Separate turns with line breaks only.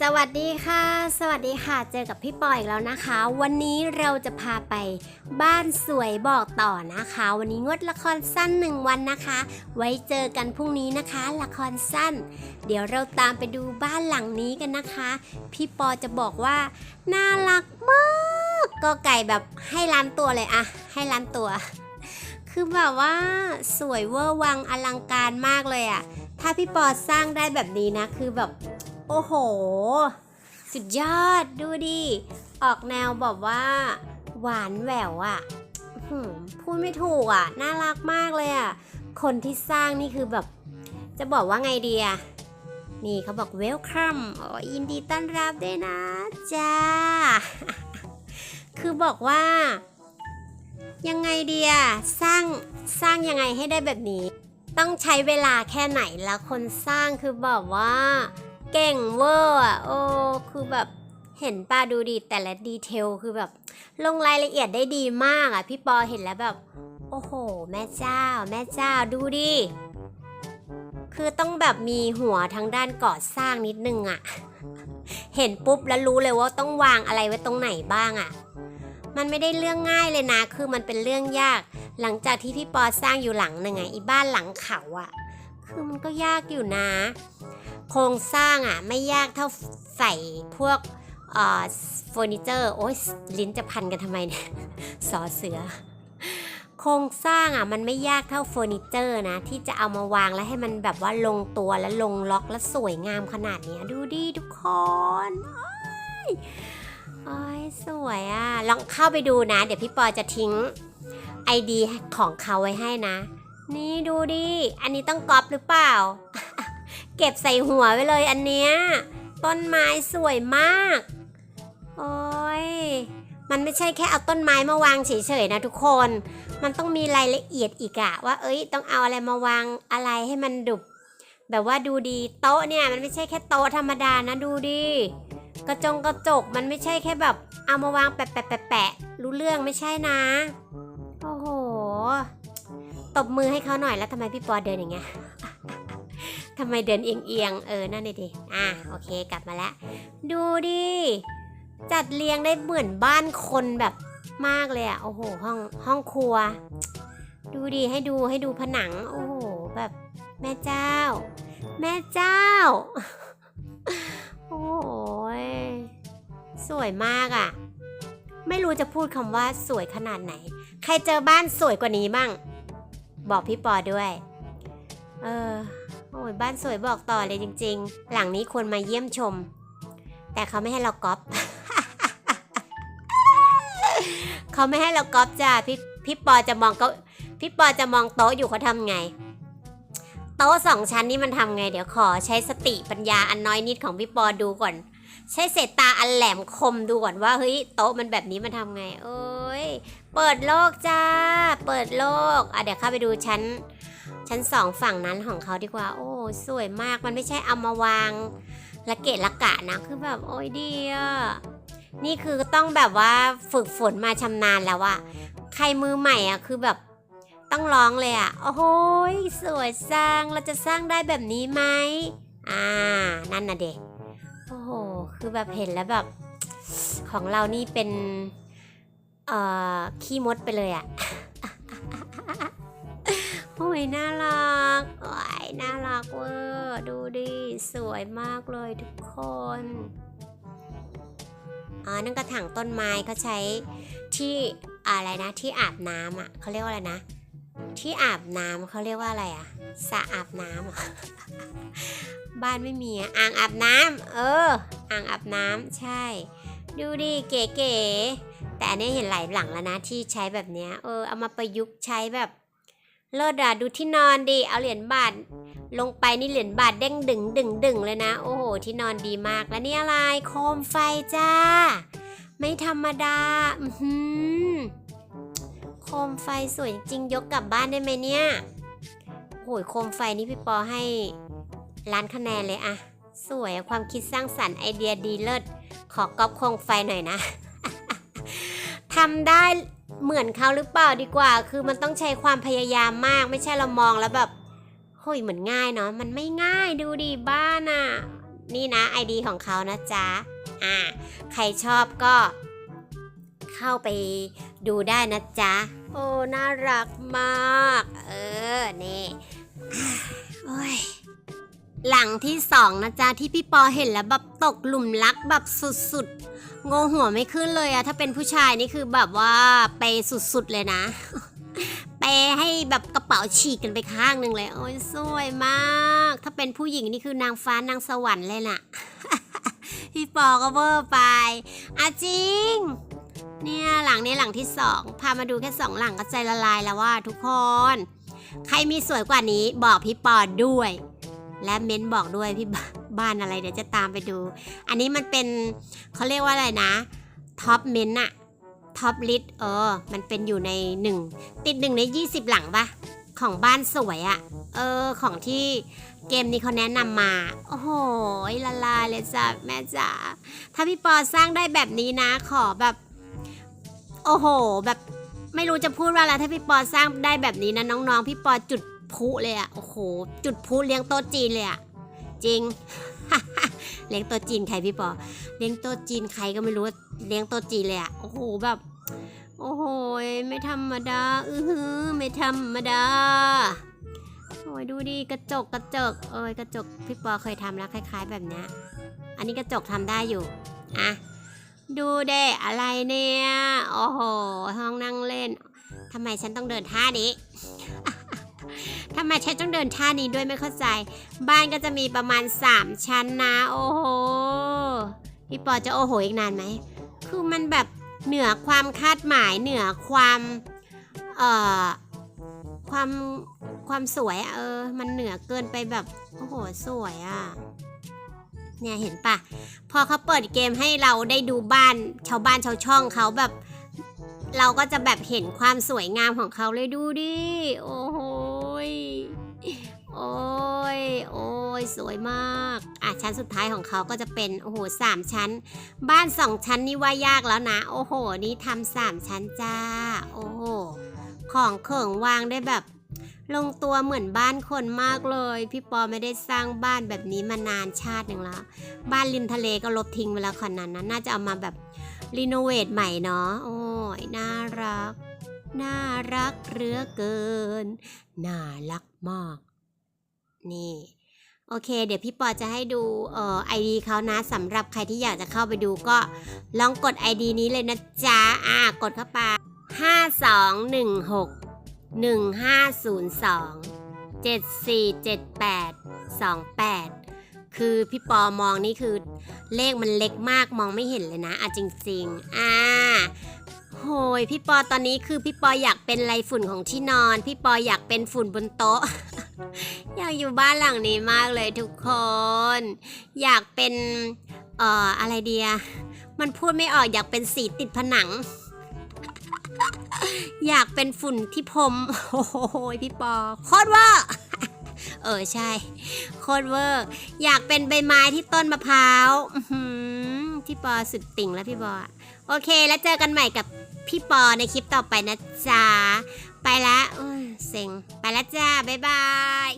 สวัสดีค่ะ สวัสดีค่ะ เจอกับพี่ปอยอีกแล้วนะคะ วันนี้เราจะพาไปบ้านสวยบอกต่อนะคะ วันนี้งดละครสั้นหนึ่งวันนะคะ ไว้เจอกันพรุ่งนี้นะคะ ละครสั้น เดี๋ยวเราตามไปดูบ้านหลังนี้กันนะคะ พี่ปอจะบอกว่าน่ารักมากก็ไก่แบบให้ล้านตัวเลยอะให้ล้านตัว คือแบบว่าสวยเวอร์วังอลังการมากเลยอะถ้าพี่ปอสร้างได้แบบนี้นะ คือแบบ โอ้โห สุดยอดดูดิ ออกแนวแบบว่า หวานแหววอะ่ะพูดไม่ถูกอะ่ะ น่ารักมากเลยอะ่ะ คนที่สร้างนี่คือแบบ จะบอกว่าไงดีอะนี่เขาบอก welcome อ๋อยินดีต้อนรับด้วยนะจ้า คือบอกว่า ยังไงดีอะสร้างสร้างยังไงให้ได้แบบนี้ ต้องใช้เวลาแค่ไหนแล้วคนสร้างคือบอกว่า เก่งเวอร์อะโอ้คือแบบเห็นป้าดูดิแต่ละดีเทลคือแบบ ลงรายละเอียดได้ดีมากอะ พี่ปอเห็นแล้วแบบ โอ้โห แม่เจ้า แม่เจ้าดูดิคือต้องแบบมีหัวทางด้านก่อสร้างนิดนึงอะ เห็นปุ๊บแล้วรู้เลยว่าต้องวางอะไรไว้ตรงไหนบ้างอะ มันไม่ได้เรื่องง่ายเลยนะ คือมันเป็นเรื่องยาก หลังจากที่พี่ปอสร้างอยู่หลังหนึ่งไงอีบ้านหลังเขาอะ คือมันก็ยากอยู่นะ โครงสร้างอะไม่ยากเท่าใส่พวกเออเฟอร์นิเจอร์โอ้ยลิ้นจะพันกันทำไมเนี่ยสอเสือ โครงสร้างอะมันไม่ยากเท่าเฟอร์นิเจอร์นะ ที่จะเอามาวางแล้วให้มันแบบว่าลงตัวและลงล็อกและสวยงามขนาดเนี้ยดูดิทุกคนโอ้ยโอ้ยสวยอะ ลองเข้าไปดูนะ เดี๋ยวพี่ปอจะทิ้งไอดีของเขาไว้ให้นะ นี่ดูดิ อันนี้ต้องก๊อปหรือเปล่า เก็บใส่หัวไว้เลยอันเนี้ยต้นไม้สวยมาก โอ้ย มันไม่ใช่แค่เอาต้นไม้มาวางเฉยๆนะทุกคน มันต้องมีรายละเอียดอีกอะว่า เอ้ย ต้องเอาอะไรมาวางอะไรให้มันดุแบบว่าดูดีโต๊ะเนี่ยมันไม่ใช่แค่โต๊ะธรรมดานะดูดิกระจงกระจกมันไม่ใช่แค่แบบ เอามาวางแปะแปะแปะแปะรู้เรื่องไม่ใช่นะ โอ้โห ตบมือให้เขาหน่อยแล้วทำไมพี่ปอเดินอย่างเงี้ยำไมเดินเอียงๆเออ นั่นดิอะโอเคกลับมาแล้ว ดูดิ จัดเรียงได้เหมือนบ้านคนแบบมากเลยอะโอ้โห ห้องห้องครัว ดูดิให้ดูให้ดูผนัง โอ้โห แบบแม่เจ้า แม่เจ้า โอ้โหยสวยมากอะไม่รู้จะพูดคำว่าสวยขนาดไหน ใครเจอบ้านสวยกว่านี้บ้าง บอกพี่ปอด้วย เออ โอ้ยบ้านสวยบอกต่อเลยจริง ๆ หลังนี้ควรมาเยี่ยมชม แต่เขาไม่ให้เราก๊อปเขาไม่ให้เราก๊อปจ้าพี่พี่ปอจะมองก็พี่ปอจะมองโต๊ะอยู่เขาทำไง โต๊ะสองชั้นนี่มันทำไง เดี๋ยวขอใช้สติปัญญาอันน้อยนิดของพี่ปอดูก่อน ใช้เศษตาอันแหลมคมดูก่อนว่าเฮ้ยโต๊ะมันแบบนี้มันทำไงเอ้ยเปิดโลกจ้า เปิดโลกอะเดี๋ยวเข้าไปดูชั้น ชั้นสองฝั่งนั้นของเขาดีกว่า โอ้สวยมากมันไม่ใช่เอามาวางละเกะละกะนะคือแบบโอ้ยดีอะนี่คือต้องแบบว่าฝึกฝนมาชำนาญแล้วอะใครมือใหม่อะคือแบบต้องร้องเลยอะโอ้โหยสวยสร้างเราจะสร้างได้แบบนี้ไหมอ่า นั่นนะเด็กโอ้โหคือแบบเห็นแล้วแบบ ของเรานี่เป็น เอ่อขี้มดไปเลยอะ อ้ยน่ารักโอ้ยน่ารักเวอร์ดูดิสวยมากเลยทุกคนอ๋อนั่นกระถางต้นไม้เขาใช้ที่อะไรนะที่อาบน้ำอะเขาเรียกว่าอะไรนะ ที่อาบน้ำเขาเรียกว่าอะไรอะสระอาบน้ำบ้านไม่มีอะอ่างอาบน้ำเออ อ่างอาบน้ำใช่ ดูดิเก๋ๆแต่อันนี้เห็นหลายหลังแล้วนะที่ใช้แบบเนี้ยเออเอามาประยุกต์ใช้แบบ เลิศอะดูที่นอนดิเอาเหรียญบาทลงไปนี่เหรียญบาทเด้งดึงดึงดึงเลยนะ โอ้โห ที่นอนดีมากแล้วนี่อะไรโคมไฟจ้า ไม่ธรรมดา อือหือโคมไฟสวยจริงยกกลับบ้านได้ไหมเนี่ยโอ้ยโคมไฟนี่พี่ปอให้ล้านคะแนนเลยอะสวยความคิดสร้างสรรค์ไอเดียดีเลิศขอก๊อปโคมไฟหน่อยนะทำได้ เหมือนเขาหรือเปล่าดีกว่า คือมันต้องใช้ความพยายามมากไม่ใช่เรามองแล้วแบบโหยเหมือนง่ายเนาะมันไม่ง่ายดูดิบ้านอะ่ะ นี่นะ ID ของเขานะจ๊ะอ่าใครชอบก็ เข้าไปดูได้นะจ๊ะ โอ้น่ารักมาก เออนี่โอ้ยหลังที่สองนะจ๊ะที่พี่ปอเห็นแล้วแบบตกหลุมรักแบบสุดๆ งงหัวไม่ขึ้นเลยอะถ้าเป็นผู้ชายนี่คือแบบว่าเปย์สุดๆเลยนะ เปย์ให้แบบกระเป๋าฉีกกันไปข้างหนึ่งเลย โอ้ยสวยมาก ถ้าเป็นผู้หญิงนี่คือนางฟ้านางสวรรค์เลยน่ะ พี่ปอก็เวอร์ไปอะจริง เนี่ยหลังนี้หลังที่สองพามาดูแค่สองหลังก็ใจละลายแล้วว่าทุกคน ใครมีสวยกว่านี้บอกพี่ปอด้วย และเม้นบอกด้วยพี่บ บ้านอะไรเดี๋ยวจะตามไปดู อันนี้มันเป็นเขาเรียกว่าอะไรนะท็อปเมนอะท็อปลิสเออ มันเป็นอยู่ในหนึ่งติดหนึ่งใน 20 หลังปะของบ้านสวยอะเออ ของที่เกมนี้เขาแนะนำมา โอ้โหละลายเลยจ้ะแม่จ๋าถ้าพี่ปอสร้างได้แบบนี้นะ ขอแบบ โอ้โห แบบไม่รู้จะพูดว่าอะไรถ้าพี่ปอสร้างได้แบบนี้นะน้องๆ พี่ปอจุดพุเลยอะโอ้โห จุดพุเลี้ยงโต๊ะจีนเลยอะ จริง เลี้ยงโต๊ะจีนใครพี่ปอ เลี้ยงโต๊ะจีนใครก็ไม่รู้เลี้ยงโต๊ะจีนเลยอะโอ้โหแบบ โอ้โหไม่ธรรมดาอือหือไม่ธรรมดาโอ้ยดูดิกระจกกระจกเอ้ยกระจกพี่ปอเคยทำแล้วคล้าย ๆ แบบเนี้ยอันนี้กระจกทำได้อยู่อะดูเด้อะไรเนี่ย โอ้โห ห้องนั่งเล่นทำไมฉันต้องเดินท่านี้ ทำไมฉันต้องเดินท่านี้ด้วยไม่เข้าใจ บ้านก็จะมีประมาณ 3 ชั้นนะ โอ้โห พี่ปอจะโอ้โหอีกนานไหม คือมันแบบเหนือความคาดหมายเหนือความเอ่อความความสวยเออ มันเหนือเกินไปแบบ โอ้โห สวยอะ่ะ เนี่ยเห็นปะพอเขาเปิดเกมให้เราได้ดูบ้านชาวบ้านชาวช่องเขาแบบ เราก็จะแบบเห็นความสวยงามของเขาเลยดูดิ โอ้โห โอ้ย โอ้ย สวยมาก อะ ชั้นสุดท้ายของเขาก็จะเป็น โอ้โหสามชั้น บ้านสองชั้นนี่ว่ายากแล้วนะ โอ้โห นี่ทำสามชั้นจ้า โอ้โห ของเขิงวางได้แบบ ลงตัวเหมือนบ้านคนมากเลย พี่ปอไม่ได้สร้างบ้านแบบนี้มานานชาติหนึ่งแล้ว บ้านริมทะเลก็ลบทิ้งไปแล้วขนาดนั้นน่าจะเอามาแบบรีโนเวทใหม่เนาะ โอ้ย น่ารัก น่ารักเหลือเกิน น่ารักมาก นี่ โอเค เดี๋ยวพี่ปอจะให้ดูเอ่อไอดีเขานะสำหรับใครที่อยากจะเข้าไปดูก็ลองกด ID นี้เลยนะจ๊ะ อ่ากดเข้าไป 5216 1502 7478 28 คือพี่ปอมองนี่คือเลขมันเล็กมากมองไม่เห็นเลยนะอะจริงๆ อ่าโหยพี่ปอตอนนี้คือพี่ปออยากเป็นไรฝุ่นของที่นอน พี่ปออยากเป็นฝุ่นบนโต๊ะ อยากอยู่บ้านหลังนี้มากเลยทุกคน อยากเป็นเอ่ออะไรเดีย มันพูดไม่ออกอยากเป็นสีติดผนัง อยากเป็นฝุ่นที่พรมโอ้โหพี่ปอโคตรเว่าเออใช่ โคตรเวอร์ อยากเป็นใบไม้ที่ต้นมะพร้าวพี่ปอสุดติ่งแล้วพี่ปอโอเคแล้วเจอกันใหม่กับ พี่ปอในคลิปต่อไปนะจ๊ะ ไปละโอ้ยเซ็ง ไปละจ้า บ๊ายบาย